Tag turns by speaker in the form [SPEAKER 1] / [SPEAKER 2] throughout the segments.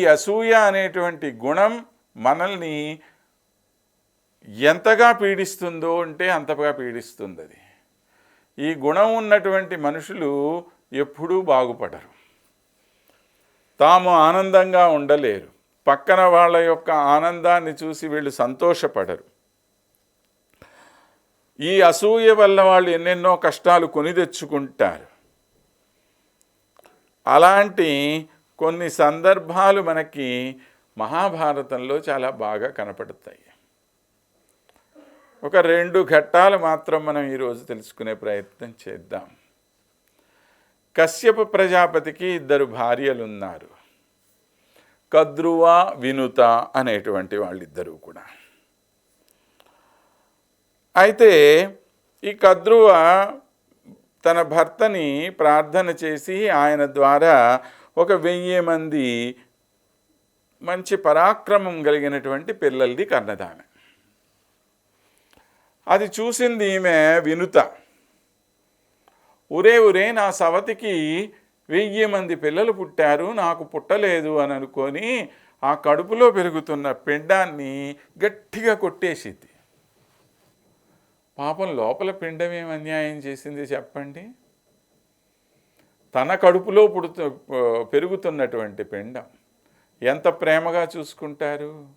[SPEAKER 1] ఈ అసూయ అనేటువంటి గుణం మనల్ని ఎంతగా పీడిస్తుందో అంటే అంతగా పీడిస్తుంది అది ఈ గుణం ఉన్నటువంటి మనుషులు ఎప్పుడూ బాగుపడరు. తాము ఆనందంగా ఉండలేరు. పక్కన వాళ్ళ యొక్క ఆనందాన్ని చూసి వీళ్ళు సంతోషపడరు. ఈ అసూయ వల్ల వాళ్ళు ఎన్నెన్నో కష్టాలు కొని తెచ్చుకుంటారు. అలాంటి కొన్ని సందర్భాలు మనకి మహాభారతంలో చాలా బాగా కనపడతాయి. ఒక రెండు ఘట్టాలు మాత్రం మనం ఈరోజు తెలుసుకునే ప్రయత్నం చేద్దాం. కశ్యప ప్రజాపతికి ఇద్దరు భార్యలు ఉన్నారు కద్రువ వినుత అనేటువంటి వాళ్ళిద్దరూ కూడా. అయితే ఈ కద్రువ తన భర్తని ప్రార్థన చేసి ఆయన ద్వారా ఒక వెయ్యి మంది మంచి పరాక్రమం కలిగినటువంటి పిల్లలది కన్నదాన అది చూసింది ఈమె వినుత. ఒరే ఒరే నా సవతికి వెయ్యి మంది పిల్లలు పుట్టారు నాకు పుట్టలేదు అని అనుకొని ఆ కడుపులో పెరుగుతున్న పిండాన్ని గట్టిగా కొట్టేసింది. పాపం లోపల పిండం ఏం అన్యాయం చేసింది చెప్పండి? తన కడుపులో పుడుతు పెరుగుతున్నటువంటి పిండం. ఎంత ప్రేమగా చూసుకుంటారు?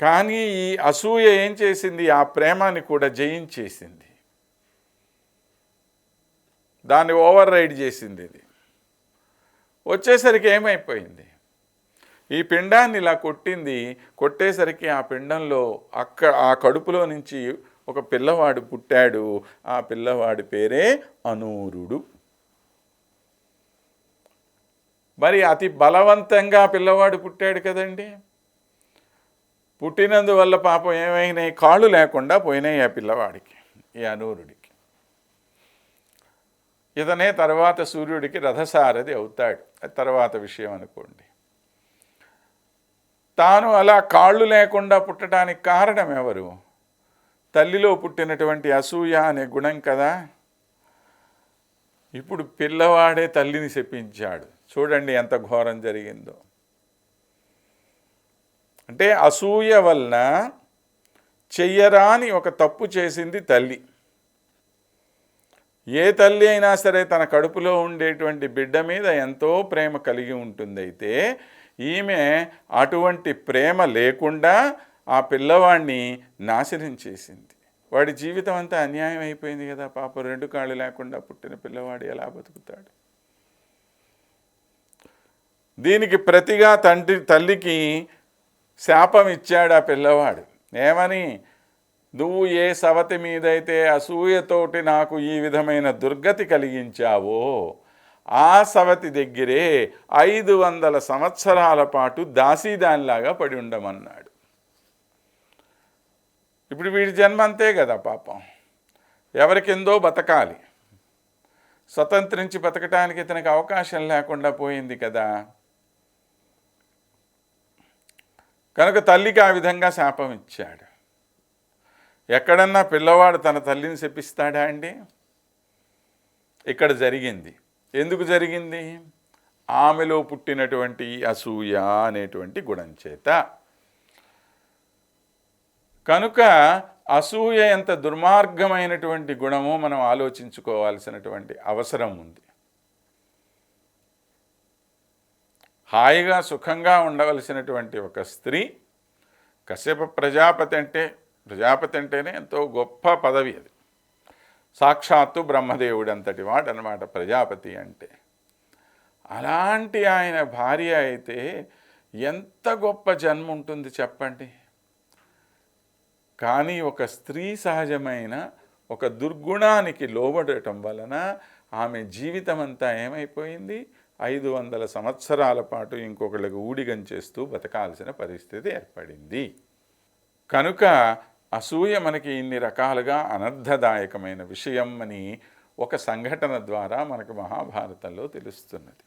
[SPEAKER 1] కానీ ఈ అసూయ ఏం చేసింది? ఆ ప్రేమాన్ని కూడా జయించేసింది. దాన్ని ఓవర్ రైడ్ చేసింది ఇది. వచ్చేసరికి ఏమైపోయింది? ఈ పిండాన్ని ఇలా కొట్టింది కొట్టేసరికి ఆ పిండంలో అక్క ఆ కడుపులో నుంచి ఒక పిల్లవాడు పుట్టాడు. ఆ పిల్లవాడి పేరే అనూరుడు. మరి అతి బలవంతంగా పిల్లవాడు పుట్టాడు కదండి. పుట్టినందువల్ల పాపం ఏమైనాయి? కాళ్ళు లేకుండా పోయినాయి ఆ పిల్లవాడికి ఈ అనూరుడికి. ఇతనే తర్వాత సూర్యుడికి రథసారథి అవుతాడు. తర్వాత విషయం అనుకోండి. తాను అలా కాళ్ళు లేకుండా పుట్టడానికి కారణం ఎవరు? తల్లిలో పుట్టినటువంటి అసూయ అనే గుణం కదా. ఇప్పుడు పిల్లవాడే తల్లిని శపించాడు. చూడండి ఎంత ఘోరం జరిగిందో. అంటే అసూయ వలన చెయ్యరాని ఒక తప్పు చేసింది తల్లి. ఏ తల్లి అయినా సరే తన కడుపులో ఉండేటువంటి బిడ్డ మీద ఎంతో ప్రేమ కలిగి ఉంటుంది అయితే ఈమె అటువంటి ప్రేమ లేకుండా ఆ పిల్లవాడిని నాశనం చేసింది. వాడి జీవితం అంతా అన్యాయం అయిపోయింది కదా పాప రెండు కాళ్ళు లేకుండా పుట్టిన పిల్లవాడు ఎలా బతుకుతాడు? దీనికి ప్రతిగా తండ్రి తల్లికి శాపం ఇచ్చాడు ఆ పిల్లవాడు. ఏమని? నువ్వు ఏ సవతి మీదైతే అసూయతోటి నాకు ఈ విధమైన దుర్గతి కలిగించావో ఆ సవతి దగ్గరే ఐదు వందల సంవత్సరాల పాటు దాసీదానిలాగా పడి ఉండమన్నాడు. ఇప్పుడు వీడి జన్మ అంతే కదా పాపం. ఎవరికిందో బతకాలి. స్వతంత్రించి బతకటానికి ఇతనికి అవకాశం లేకుండా పోయింది కదా. కనుక తల్లికి ఆ విధంగా శాపం ఇచ్చాడు. ఎక్కడన్నా పిల్లవాడు తన తల్లిని శపిస్తాడా అండి? ఇక్కడ జరిగింది. ఎందుకు జరిగింది? ఆమెలో పుట్టినటువంటి అసూయ అనేటువంటి గుణం చేత. కనుక అసూయ ఎంత దుర్మార్గమైనటువంటి గుణమో మనం ఆలోచించుకోవాల్సినటువంటి అవసరం ఉంది. హాయిగా సుఖంగా ఉండవలసినటువంటి ఒక స్త్రీ కశ్యప ప్రజాపతి అంటే ప్రజాపతి అంటేనే ఎంతో గొప్ప పదవి అది. సాక్షాత్తు బ్రహ్మదేవుడు అంతటి వాడు అనమాట ప్రజాపతి అంటే. అలాంటి ఆయన భార్య అయితే ఎంత గొప్ప జన్మ ఉంటుంది చెప్పండి? కానీ ఒక స్త్రీ సహజమైన ఒక దుర్గుణానికి లోబడటం వలన ఆమె జీవితం అంతా ఏమైపోయింది? ఐదు వందల సంవత్సరాల పాటు ఇంకొకళ్ళకి ఊడిగం చేస్తూ బతకాల్సిన పరిస్థితి ఏర్పడింది. కనుక అసూయ మనకి ఇన్ని రకాలుగా అనర్థదాయకమైన విషయం అని ఒక సంఘటన ద్వారా మనకు మహాభారతంలో తెలుస్తున్నది.